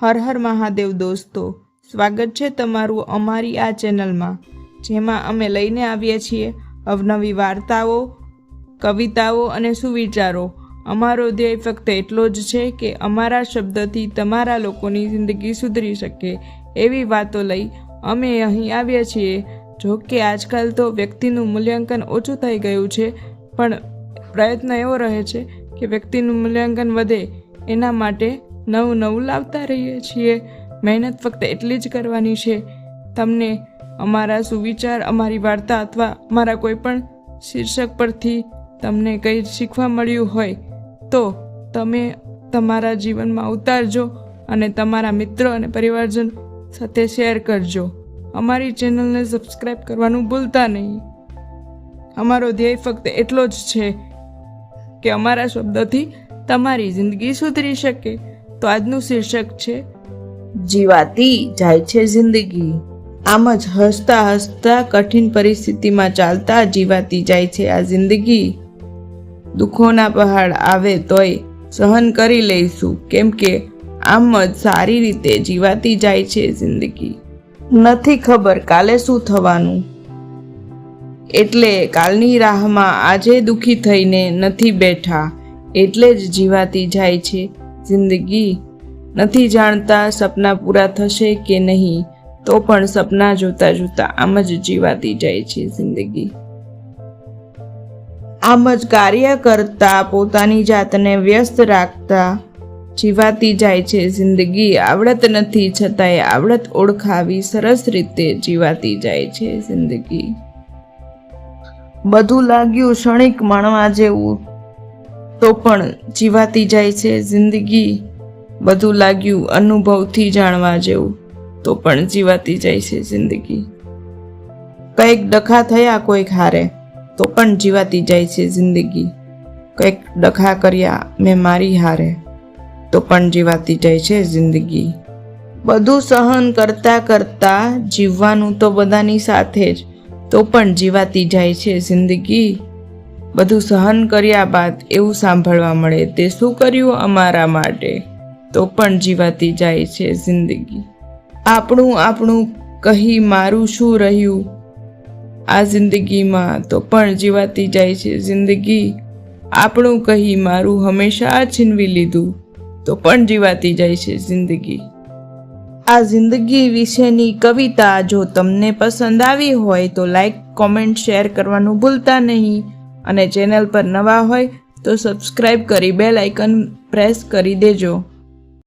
હર હર મહાદેવ દોસ્તો, સ્વાગત છે તમારું અમારી આ ચેનલમાં, જેમાં અમે લઈને આવીએ છીએ અવનવી વાર્તાઓ, કવિતાઓ અને સુવિચારો. અમારો ધ્યેય ફક્ત એટલો જ છે કે અમારા શબ્દથી તમારા લોકોની જિંદગી સુધરી શકે એવી વાતો લઈ અમે અહીં આવ્યા છીએ. જો કે આજકાલ તો વ્યક્તિનું મૂલ્યાંકન ઓછું થઈ ગયું છે, પણ પ્રયત્ન એવો રહે છે કે વ્યક્તિનું મૂલ્યાંકન વધે એના માટે નવું નવું લાવતા રહીએ છીએ. મહેનત ફક્ત એટલી જ કરવાની છે. તમને અમારા સુવિચાર, અમારી વાર્તા અથવા અમારા કોઈ પણ શીર્ષક પરથી તમને કંઈ શીખવા મળ્યું હોય, તો તમે તમારા જીવનમાં ઉતારજો અને તમારા મિત્રો અને પરિવારજન સાથે શેર કરજો. અમારી ચેનલને સબસ્ક્રાઈબ કરવાનું ભૂલતા નહીં. અમારો ધ્યેય ફક્ત એટલો જ છે કે અમારા શબ્દોથી તમારી જિંદગી સુધરી શકે. તો આજનું શીર્ષક છે, જીવાતી જાય છે જિંદગી. આમ જ હસતા હસતા કઠિન પરિસ્થિતિમાં ચાલતા જીવાતી જાય છે આ જિંદગી. દુઃખોના પહાડ આવે તોય સહન કરી લઈશું, કેમ કે આમ જ સારી રીતે જીવાતી જાય છે જિંદગી. નથી ખબર કાલે શું થવાનું. એટલે કાલની રાહમાં આજે દુઃખી થઈને નથી બેઠા, એટલે જ જીવાતી જાય છે જિંદગી નથી જાણતા, સપના પૂરા થશે કે નહીં, તો પણ સપના જોતા જોતા આમ જ જીવાતી જાય છે જિંદગી. આમ જ કાર્ય કરતા, પોતાની જાતને વ્યસ્ત રાખતા જીવાતી જાય છે જિંદગી. આવડત નથી છતાંય આવડત ઓળખાવી સરસ રીતે જીવાતી જાય છે જિંદગી. બધું લાગ્યું ક્ષણિક માણવા જેવું. તો પણ જીવાતી જાય છે. જિંદગી બધું લાગ્યું અનુભવથી જાણવા જેવું. તો પણ જીવાતી જાય છે જિંદગી. કંઈક ડખા થયા કોઈક હારે, તો પણ જીવાતી જાય છે જિંદગી. કંઈક ડખા કર્યા મેં મારી હારે, તો પણ જીવાતી જાય છે જિંદગી. બધું સહન કરતા કરતા જીવવાનું તો બધાની સાથે જ, તો પણ જીવાતી જાય છે જિંદગી. બધું સહન કર્યા બાદ એવું સાંભળવા મળે, તે શું કર્યું અમારા માટે? તો પણ જીવાતી જાય છે જિંદગી. આપણું આપણું કહી મારું શું રહ્યું? આ જિંદગીમાં તો પણ જીવાતી જાય છે જિંદગી. આપણું કહી મારું હંમેશા છીનવી લીધું, તો પણ જીવાતી જાય છે જિંદગી. આ જિંદગી વિશેની કવિતા જો તમને પસંદ આવી હોય તો લાઈક, કોમેન્ટ, શેર કરવાનું ભૂલતા નહીં. અને ચેનલ પર નવા હોય તો સબસ્ક્રાઈબ કરી બેલ આઇકન પ્રેસ કરી દેજો.